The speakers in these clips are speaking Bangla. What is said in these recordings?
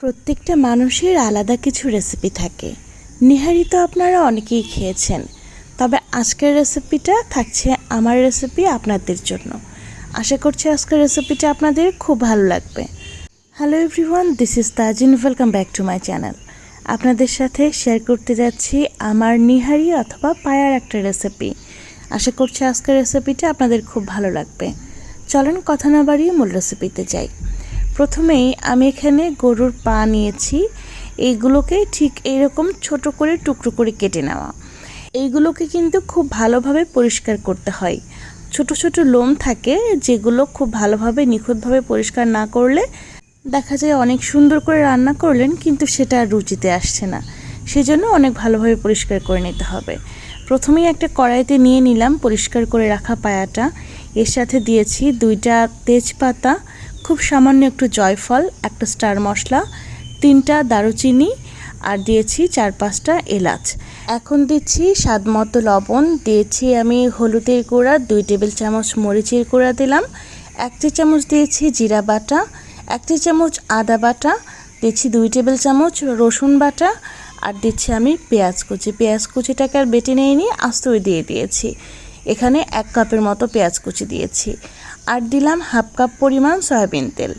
প্রত্যেকটা মানুষের আলাদা কিছু রেসিপি থাকে। নিহারি তো আপনারা অনেকেই খেয়েছেন, তবে আজকের রেসিপিটা থাকছে আমার রেসিপি আপনাদের জন্য। আশা করছি আজকের রেসিপিটা আপনাদের খুব ভালো লাগবে। Hello everyone this is Tazin welcome back to my channel আপনাদের সাথে শেয়ার করতে যাচ্ছি আমার নিহারি অথবা পায়ার একটা রেসিপি আশা করছি আজকের রেসিপিটা আপনাদের খুব ভালো লাগবে। চলেন কথা না বাড়িয়ে মূল রেসিপিতে যাই। প্রথমেই আমি এখানে গরুর পা নিয়েছি। এইগুলোকে ঠিক এইরকম ছোট করে টুকরো করে কেটে নেওয়া। এইগুলোকে কিন্তু খুব ভালোভাবে পরিষ্কার করতে হয়। ছোট ছোট লোম থাকে যেগুলো খুব ভালোভাবে নিখুঁতভাবে পরিষ্কার না করলে দেখা যায় অনেক সুন্দর করে রান্না করলেন কিন্তু সেটা আর রুচিতে আসছে না। সেজন্য অনেক ভালোভাবে পরিষ্কার করে নিতে হবে। প্রথমেই একটা কড়াইতে নিয়ে নিলাম পরিষ্কার করে রাখা পায়াটা। এর সাথে দিয়েছি দুইটা তেজপাতা খুব সামান্য একটু জয়ফল, একটা স্টার মশলা, তিনটা দারুচিনি, আর দিয়েছি চার পাঁচটা এলাচ। এখন দিচ্ছি স্বাদ মতো লবণ, দিয়েছি আমি হলুদের গুঁড়া, দুই টেবিল চামচ মরিচের গুঁড়া দিলাম, এক চা চামচ দিয়েছি জিরা বাটা, এক চা চামচ আদা বাটা, দিচ্ছি দুই টেবিল চামচ রসুন বাটা, আর দিচ্ছি আমি পেঁয়াজ কুচি। পেঁয়াজ কুচিটাকে আর বেটে নিয়ে নিয়ে আস্তই দিয়ে দিয়েছি। এখানে এক কাপের মতো পেঁয়াজ কুচি দিয়েছি। আর দিলাম হাফ কাপ পরিমাণ সয়াবিন তেল।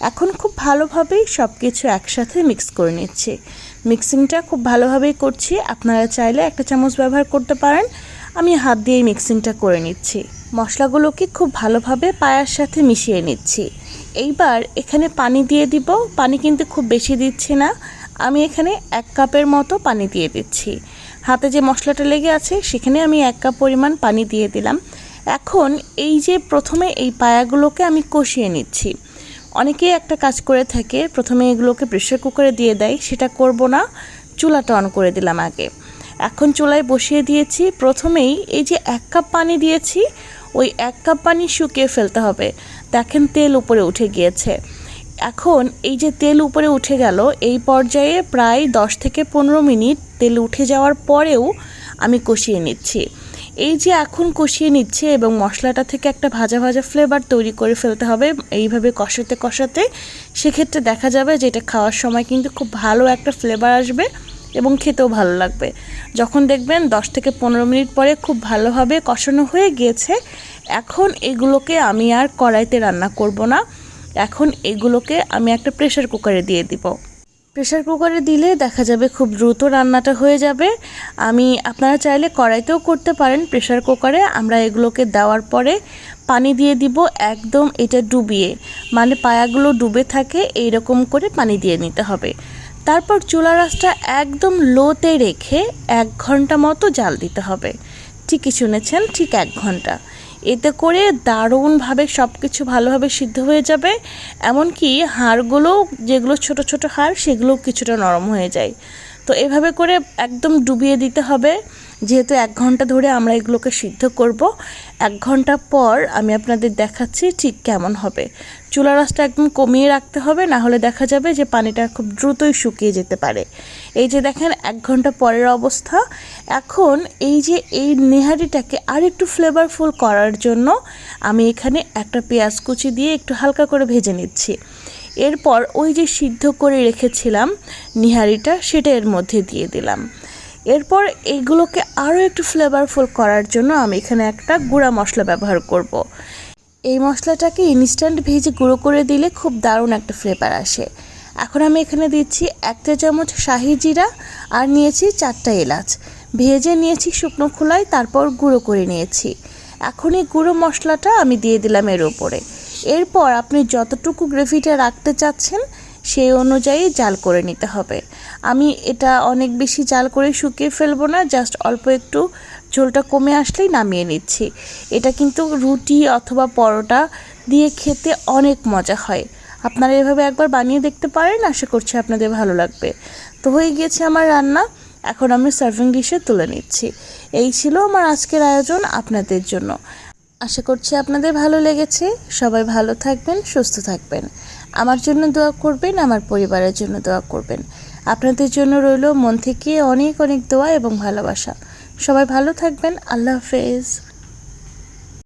এখন খুব ভালোভাবেই সব কিছু একসাথে মিক্স করে নিচ্ছি। মিক্সিংটা খুব ভালোভাবেই করছি। আপনারা চাইলে একটা চামচ ব্যবহার করতে পারেন। আমি হাত দিয়েই মিক্সিংটা করে নিচ্ছি। মশলাগুলোকে খুব ভালোভাবে পায়ার সাথে মিশিয়ে নিচ্ছি। এইবার এখানে পানি দিয়ে দিব। পানি কিন্তু খুব বেশি দিচ্ছি না। আমি এখানে এক কাপের মতো পানি দিয়ে দিচ্ছি। হাতে যে মশলাটা লেগে আছে, সেখানে আমি এক কাপ পরিমাণ পানি দিয়ে দিলাম। এখন এই যে প্রথমে এই পায়াগুলোকে আমি কষিয়ে নিচ্ছি। অনেকেই একটা কাজ করে থাকে, প্রথমে এগুলোকে প্রেশার কুকারে দিয়ে দেয়, সেটা করব না, চুলাটা অন করে দিলাম আগে। এখন চুলায় বসিয়ে দিয়েছি, প্রথমেই এই যে এক কাপ পানি দিয়েছি, ওই এক কাপ পানি শুকিয়ে ফেলতে হবে। দেখেন তেল উপরে উঠে গিয়েছে। এখন এই যে তেল উপরে উঠে গেল, এই পর্যায়ে প্রায় দশ থেকে পনেরো মিনিট তেল উঠে যাওয়ার পরেও আমি কষিয়ে নিচ্ছি। এই যে এখন কষিয়ে নিচ্ছে এবং মশলাটা থেকে একটা ভাজা ভাজা ফ্লেভার তৈরি করে ফেলতে হবে, এইভাবে কষাতে কষাতে, সেক্ষেত্রে দেখা যাবে যে এটা খাওয়ার সময় কিন্তু খুব ভালো একটা ফ্লেভার আসবে এবং খেতেও ভালো লাগবে। যখন দেখবেন দশ থেকে পনেরো মিনিট পরে খুব ভালোভাবে কষানো হয়ে গিয়েছে, এখন এগুলোকে আমি আর কড়াইতে রান্না করব না। এখন এগুলোকে আমি একটা প্রেশার কুকারে দিয়ে দিব। প্রেশার কুকারে দিলে দেখা যাবে খুব দ্রুত রান্নাটা হয়ে যাবে। আমি, আপনারা চাইলে কড়াইতেও করতে পারেন প্রেশার কুকারে আমরা এগুলোকে দেওয়ার পরে পানি দিয়ে দিব একদম এটা ডুবিয়ে। মানে পায়াগুলো ডুবে থাকে এই রকম করে পানি দিয়ে নিতে হবে। তারপর চুলা রাসটা একদম লোতে রেখে এক ঘণ্টা মতো জাল দিতে হবে। ঠিকই শুনেছেন, ঠিক এক ঘণ্টা। এতে করে দারুণভাবে সব কিছু ভালোভাবে সিদ্ধ হয়ে যাবে। এমনকি হাড়গুলো যেগুলো ছোট ছোট হাড়, সেগুলোও কিছুটা নরম হয়ে যায়। তো এভাবে করে একদম ডুবিয়ে দিতে হবে। যেহেতু এক ঘণ্টা ধরে আমরা এগুলোকে সিদ্ধ করব, এক ঘণ্টা পর আমি আপনাদের দেখাচ্ছি ঠিক কেমন হবে। চুলা রাসটা একদম কমিয়ে রাখতে হবে, না হলে দেখা যাবে যে পানিটা খুব দ্রুতই শুকিয়ে যেতে পারে। এই যে দেখেন, এক ঘণ্টা পরের অবস্থা। এখন এই যে এই নেহারিটাকে আর একটু ফ্লেভারফুল করার জন্য আমি এখানে একটা পেঁয়াজ কুচি দিয়ে একটু হালকা করে ভেজে নিচ্ছি। এরপর ওই যে সিদ্ধ করে রেখেছিলাম নিহারিটা, সেটা এর মধ্যে দিয়ে দিলাম। এরপর এইগুলোকে আরও একটু ফ্লেভারফুল করার জন্য আমি এখানে একটা গুঁড়া মশলা ব্যবহার করব। এই মশলাটাকে ইনস্ট্যান্ট ভেজে গুঁড়ো করে দিলে খুব দারুণ একটা ফ্লেভার আসে। এখন আমি এখানে দিচ্ছি একটা চামচ শাহি জিরা আর নিয়েছি চারটা এলাচ। ভেজে নিয়েছি শুকনো খোলায়, তারপর গুঁড়ো করে নিয়েছি। এখন এই গুঁড়ো মশলাটা আমি দিয়ে দিলাম এর উপরে। এরপর আপনি যতটুকু গ্রেভিটা রাখতে চাচ্ছেন, সেই অনুযায়ী জাল করে নিতে হবে। আমি এটা অনেক বেশি জাল করে শুকিয়ে ফেলব না, জাস্ট অল্প একটু ঝোলটা কমে আসলেই নামিয়ে নিচ্ছি। এটা কিন্তু রুটি অথবা পরোটা দিয়ে খেতে অনেক মজা হয়। আপনারা এভাবে একবার বানিয়ে দেখতে পারেন, আশা করছি আপনাদের ভালো লাগবে। তো হয়ে গিয়েছে আমার রান্না, এখন আমি সার্ভিং ডিশে তুলে নিচ্ছি। এই ছিল আমার আজকের আয়োজন আপনাদের জন্য। আশা করছি আপনাদের ভালো লেগেছে। সবাই ভালো থাকবেন, সুস্থ থাকবেন। আমার জন্য দোয়া করবেন, আমার পরিবারের জন্য দোয়া করবেন। আপনাদের জন্য রইল মন থেকে অনেক অনেক দোয়া এবং ভালোবাসা। সবাই ভালো থাকবেন, আল্লাহ হাফেজ।